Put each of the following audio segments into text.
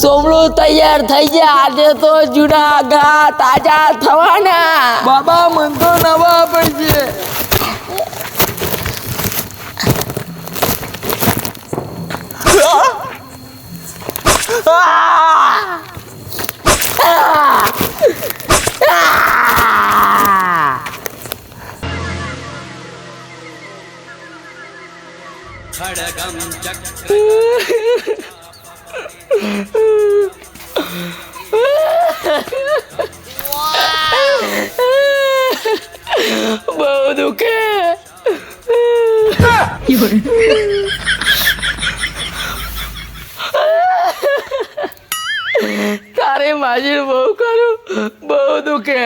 સોમલું તૈયાર થઈ ગયા. આજે તો જૂના ઘા તાજા થવાના. બાબા મન તો નવા પડશે બહુ દુખે તારે માજી બહુ કરું બહુ દુખે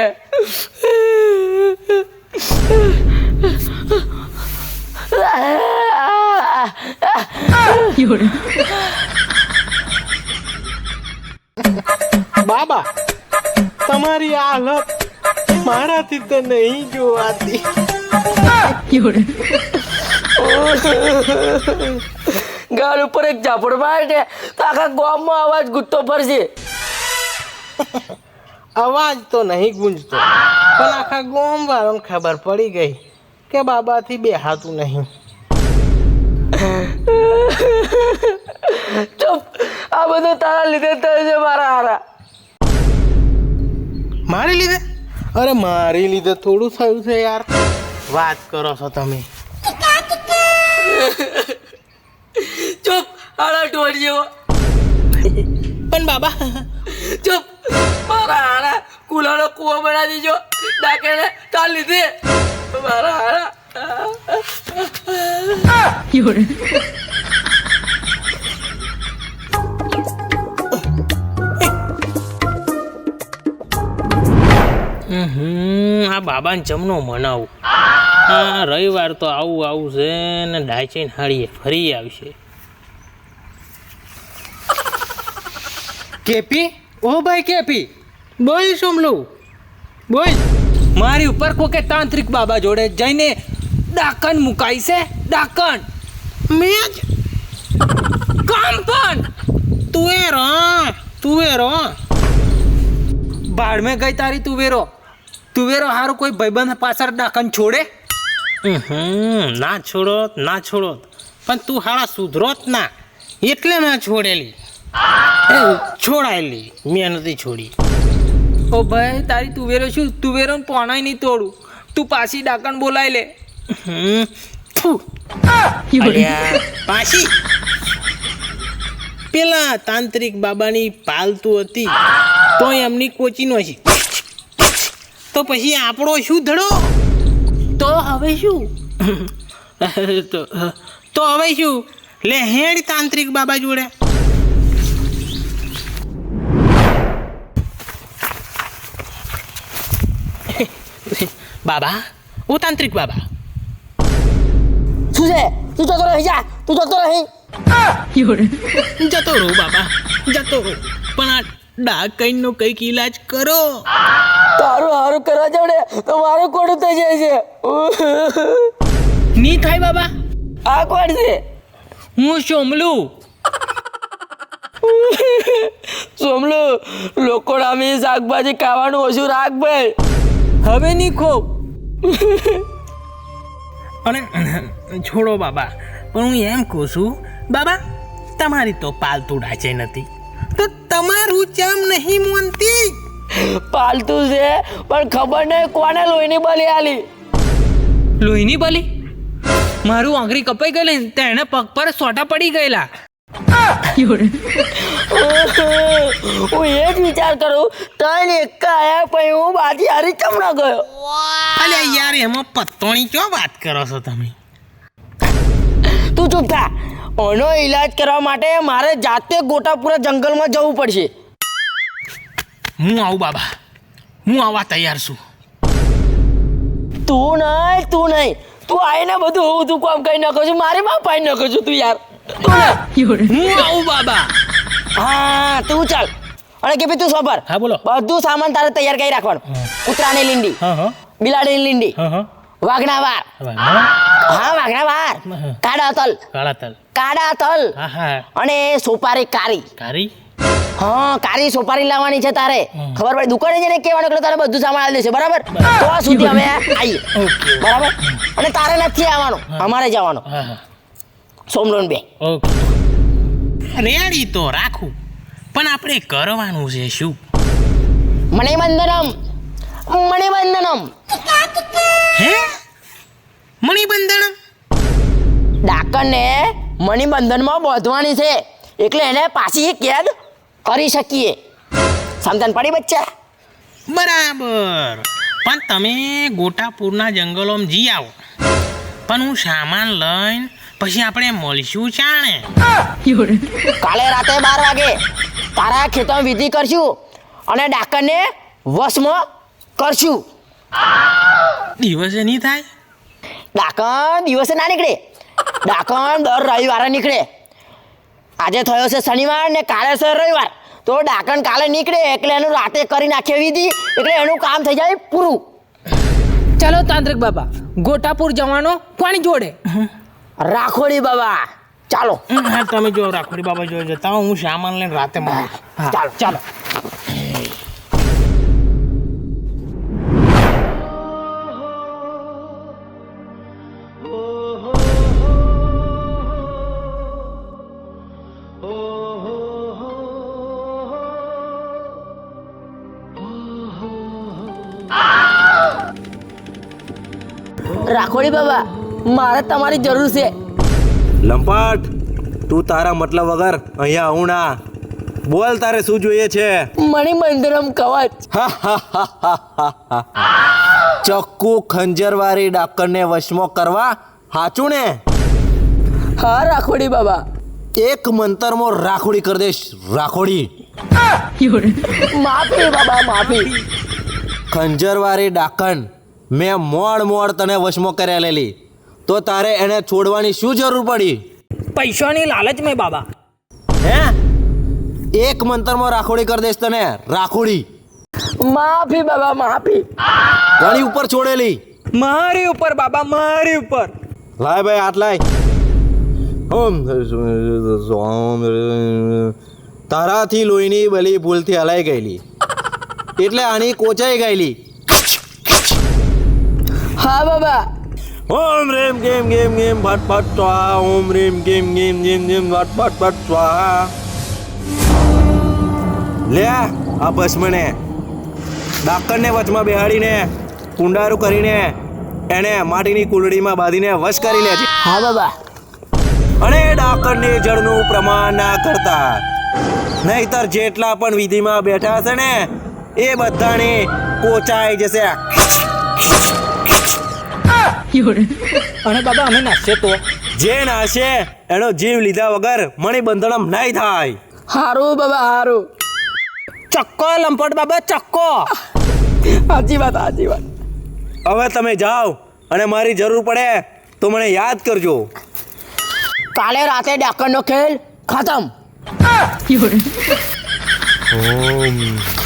બાબા તમારી આ હાલત મારાથી તો નહીં જોવાતી. ગાલ ઉપર એક ઝાપડ મારે તો આખા ગામમાં અવાજ ગુત્તો ફરશે. અવાજ તો નહીં ગુંજતો પણ આખા ગોમ વાળાને ખબર પડી ગઈ કે બાબાથી બેહાતું નહીં. ચૂપ આ બધું તારા લીધે થયું છે મારા હારા. મારી લીધે? અરે મારી લીધે થોડું થયું છે યાર. વાત કરો છો તમે. ચૂપ આડા ઢોળ જેવો. પણ બાબા. ચૂપ. મારા હારા કુલાનો કૂવો બનાવી દીજો. ડાકેને તાલ તાર લીધે. મારા હારા આ બાબાને જમનો મનાવું. હા રવિવાર તો આવું આવું છે ને ડાચીને હાળીએ ફરી આવશે. કેપી? ઓ ભાઈ કેપી. બોલ સોમલું બોલ. મારી ઉપર કોકે તાંત્રિક બાબા જોડે જઈને ડાકણ મુકાઈ છે? ડાકણ. મેં કામ પણ. તું એ રો તું એ રો બાળ મેં ગઈ તારી તુવેરો. તુવેરો હારું કોઈ ભાઈબંધ પાછળ ડાકણ છોડે? હમ ના છોડો ના છોડો પણ તું હાળા સુધરોત ના. એટલે ના છોડેલી. છોડાયેલી. મેં નથી છોડી. ઓ ભાઈ તારી તુવેરો શું? તુવેરો પોણાય નહીં તોડું. તું પાછી ડાકણ બોલાય લે. પાછી. પેલા તાંત્રિક બાબાની પાલતુ હતી તો એમની કોચીનો છે તો પછી આપણો શું ધડો? તો હવે શું? તો તો હવે શું? લે હેડ તાંત્રિક બાબા જોડે. બાબા ઓ તાંત્રિક બાબા. શું છે? તું જતો રહી જા. તું જતો રહી. જતો રહો બાબા જતો રહો. પણ આ ડાક કઈનો કંઈક ઈલાજ કરો. તારું હારું કરવા જવડે તો મારું કોડું થઈ જાય છે. ની થાય બાબા. આ કોણ છે? હું સોમલું. સોમલુ લોકો નામી શાકભાજી ખાવાનું ઓછું રાખ ભાઈ. હવે ની ખો. અને છોડો બાબા પણ હું એમ કહું છું બાબા તમારી તો પાલતુ ડાચે નથી. તો તમારું ચમ નહીં મોનતી? પાલતુ છે પણ ખબર નહીં કોને લોહીની બલી આલી. લોહીની બલી? મારું આંગળી કપાઈ ગયેલી તેને પગ પર સોટા પડી ગયેલા. હું એ જ વિચાર કરું તને એક આયા પછી હું બાજી હારી કેમ ન ગયો? અલ્યા યાર એમાં પત્તોણી ક્યો વાત કરો છો તમે? તું ચૂપ થા. ઓનો ઈલાજ કરવા માટે મારે જાતે ગોટાપુરા જંગલમાં જવું પડશે. હું આવું બાબા. હું આવવા તૈયાર છું. તું નહીં તું નહીં. તું આવીને બધું હું તું કામ કરી નાખો છું. મારે માં પાઈ નાખો છું તું યાર. હું આવું બાબા. હા તું ચાલ. અને કે તું સોપર હા બોલો. બધું સામાન તારે તૈયાર કરી રાખવાનું. કૂતરાની લીંડી. બિલાડીની લીંડી. વાઘના વાર હા વાઘના વાર કાળા તલ. કાળા તલ. કાળા તલ. અને સોપારી કારી. કારી? હા કારી સોપારી લાવવાની છે તારે. ખબર પડે? દુકાને જઈને કહેવાનું એટલે તારે બધું સામાન આવી દેશે. બરાબર? તો આ સુધી અમે આવીએ બરાબર? અને તારે નથી આવવાનું. અમારે જવાનું. સોમલોન બે. રેડી તો રાખું. પણ આપણે કરવાનું છે શું? મણિબંધનમ મણિબંધનમ હે? મણિબંધનમ ડાકણને મણિબંધનમાં બાંધવાની છે. એટલે એને પાછી કેદ કરી શકીએ. સમજણ પડી બચ્ચા? બરાબર. પણ તમે ગોટાપુરના જંગલોમાં જી આવો. પણ હું સામાન લઈને પછી આપણે મળીશું ચાણે? કાલે રાતે બાર વાગે તારા ખેતરમાં વિધિ કરશું અને ડાકણને વશમાં કરશું. દિવસે નહીં થાય? ડાકણ દિવસે ના નીકળે. ડાકણ દર રવિવારે નીકળે. આજે થયો છે શનિવાર ને કાલે છે રવિવાર. તો ડાકણ કાલે નીકળે એટલે એનું રાતે કરી નાખે વિધિ એટલે એનું કામ થઈ જાય પૂરું. ચાલો તાંત્રિક બાબા ગોટાપુર જવાનો કોની જોડે? રાખોડી બાબા ચાલો. તમે જો રાખોડી બાબા જો જતા હું સામાન લઈને રાતે મળું ચાલો ચાલો. રાખોડી બાબા મારે તમારી જરૂર છે. લંપાટ તું તારા મતલબ વગર અહીંયા આવું ના. બોલ તારે શું જોઈએ છે? મણિબંધરમ કવચ. ચક્કુ ખંજરવાળી ડાકરને વશમો કરવા હાચું ને? હા રાખોડી બાબા. એક મંતરમાં રાખોડી કરી દઈશ રાખોડી. માફી બાબા માફી. ખંજરવાળી ડાકણ મેં મોડ મોડ તને વશમાં કર્યા લેલી. તો તારે એને છોડવાની શું જરૂર પડી? પૈસાની લાલચ મેં બાબા. હે? એક મંતરમાં રાખોડી કરી દઈશ તને રાખોડી. માફી બાબા માફી. ઘણી ઉપર છોડેલી. મારી ઉપર બાબા મારી ઉપર. લાય ભાઈ હાથ લાય. ઓમ તારાથી લોહીની બલી ભૂલથી હલાઈ ગયેલી. એટલે આની કોચાઈ ગયેલી. હા બાબા. ઓમ રેમ ગેમ ગેમ ગેમ ભટ ભટ સ્વાહા. ઓમ રેમ ગેમ ગેમ ગેમ ગેમ ભટ ભટ ભટ સ્વાહા. લે આ ભસ્મને ડાકણને વચમાં બેહાડીને કુંડારું કરીને એને માટીની કુંડળીમાં બાંધીને વશ કરી લે. છે હા બાબા. અને ડાકણની જળનું પ્રમાણ ના કરતા. નહીતર જેટલા પણ વિધિમાં બેઠા હશે ને એ બધાને કોચાઈ જશે. અને બાબા અમે નાખશે તો. જે નાશે એનો જીવ લીધા વગર મણિબંધનમ નહીં થાય. હારું બાબા હારું. ચક્કો લંપટ બાબા ચક્કો. સાચી વાત સાચી વાત. હવે તમે જાઓ અને મારી જરૂર પડે તો મને યાદ કરજો. કાલે રાતે ડાકણનો ખેલ ખતમ. ઓમ.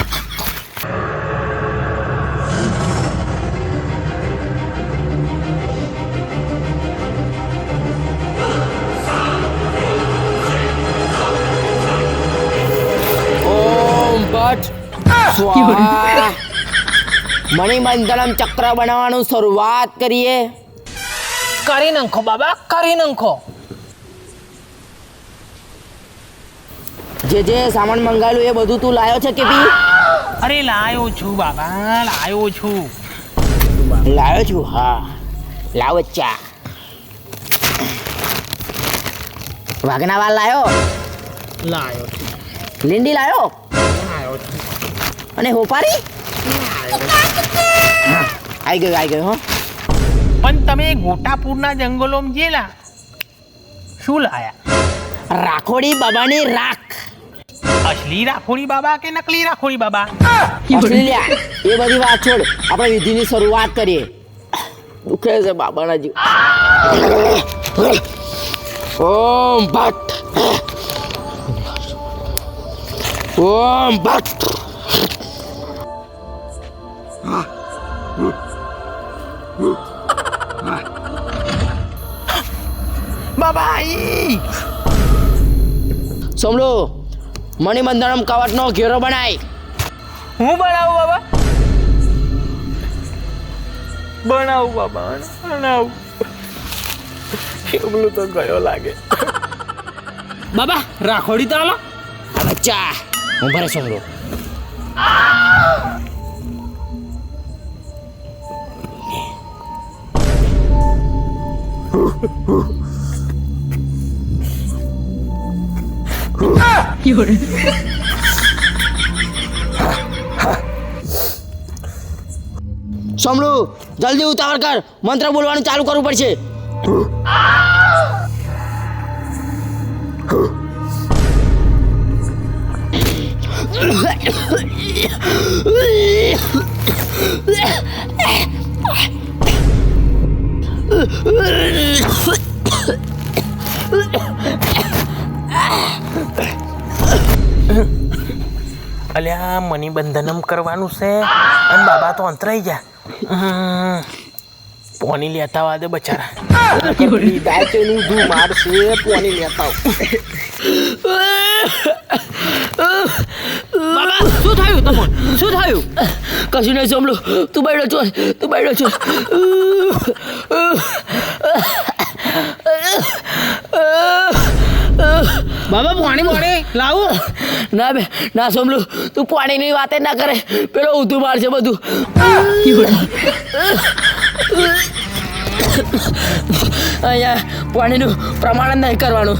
સ્વાહા મણિબંધનમ ચક્ર બનાવવાનું શરૂઆત કરીએ. કરી નાખો બાબા કરી નાખો. જે જે સામાન મંગાવ્યું એ બધું તું લાયો છે કે ભી અરે લાયો છું બાબા લાયો છું. લાયો છું? હા. લાવો ચા. વાઘના વાળ લાયો? લાયો લીંડી લાયો? અને હોપારી? આવી ગયું આવી ગયું હો. પણ તમે ગોટાપુરના જંગલોમાં ગયેલા? શું લાયા? રાખોડી બાબાની રાખ. અસલી રાખોડી બાબા કે નકલી રાખોડી બાબા? એ બધી વાત છોડ. આપણે વિધિની શરૂઆત કરીએ. દુખે છે બાબાના જીવ. ઓમ ભટ્ટ. ઓમ ભટ્ટ. બાબા ઈ! સોમલો મણિબંધનમ કવચનો ઘેરો બનાય. હું બનાવું બાબા? બનાવું બાબા બનાવું. પેલું તો ગયો લાગે. બાબા રાખોડી તો આમાં ચા. હું ભરે સોમરો જલ્દી ઉતાવળ કર. મંત્ર બોલવાનું ચાલુ કરવું પડશે. અલ્યા, મની બંધનમ કરવાનું છે. અને બાબા તો અંતરાઈ ગયા. પોની લેતા વાદે બચારા. મારશે, પોની લેતા બાબા શું થયું તમને શું થયું? કશું નહીં સોમલું તું બેઠો છો તું બેઠો છો. બાબા પાણી પાણી લાવો. ના બે ના સોમલું તું પાણીની વાતે ના કરે. પેલો ઊંધું મારશે બધું. અહીંયા પાણીનું પ્રમાણ નહીં કરવાનું.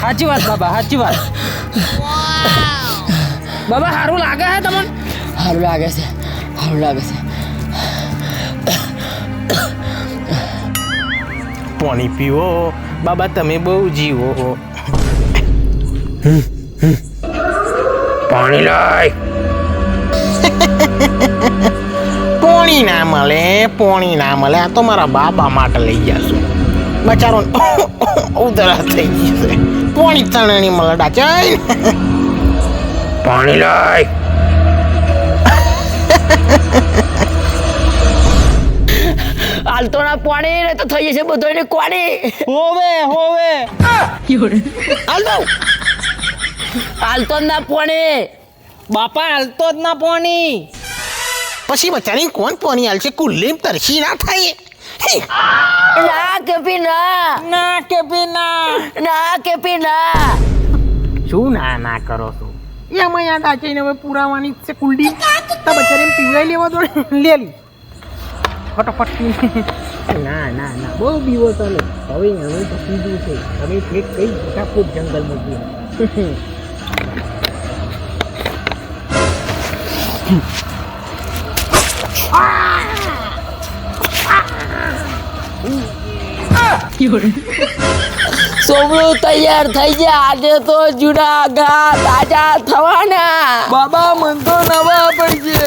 સાચી વાત બાબા સાચી વાત. બાબા સારું લાગે છે તમને? સારું લાગે છે સારું લાગે છે. પાણી પીવો. બાબા તમે બહુ જીવો. પાણી લાય. પોણી ના મળે પોણી ના મળે. આ તો મારા બાબા માટે લઈ જશું બચારો ઉધરા થઈ જશે પોણી તણની મળે ડાચાઈ પાણી લાય. હાલતો ના પાણી ને તો થઈ જશે બધો એને કોણી હોવે હોવે. હાલતો. હાલતો ના પાણી. બાપા હાલતો જ ના પાણી. પછી બચારી કોણ પોણી હાલશે કુલ્લીમ તરસી ના થાય. હે. ના કેપી ના. ના કે ના. ના કેપી ના. શું ના ના કરો છો? એમાં યાદ આચીને હવે પુરાવાની છે કુલડી. તો બચારીને પીવડાઈ લેવા દો લે લી. ફટાફટ ના ના ના. બહુ બીવો ચાલે હવે હવે તો પીધું છે. હવે એક કઈ ફટાફટ જંગલમાં ગયો સોમલું તૈયાર થઈ ગયા. આજે તો જુના ઘા તાજા થવાના. બાબા મન તો નવા પડશે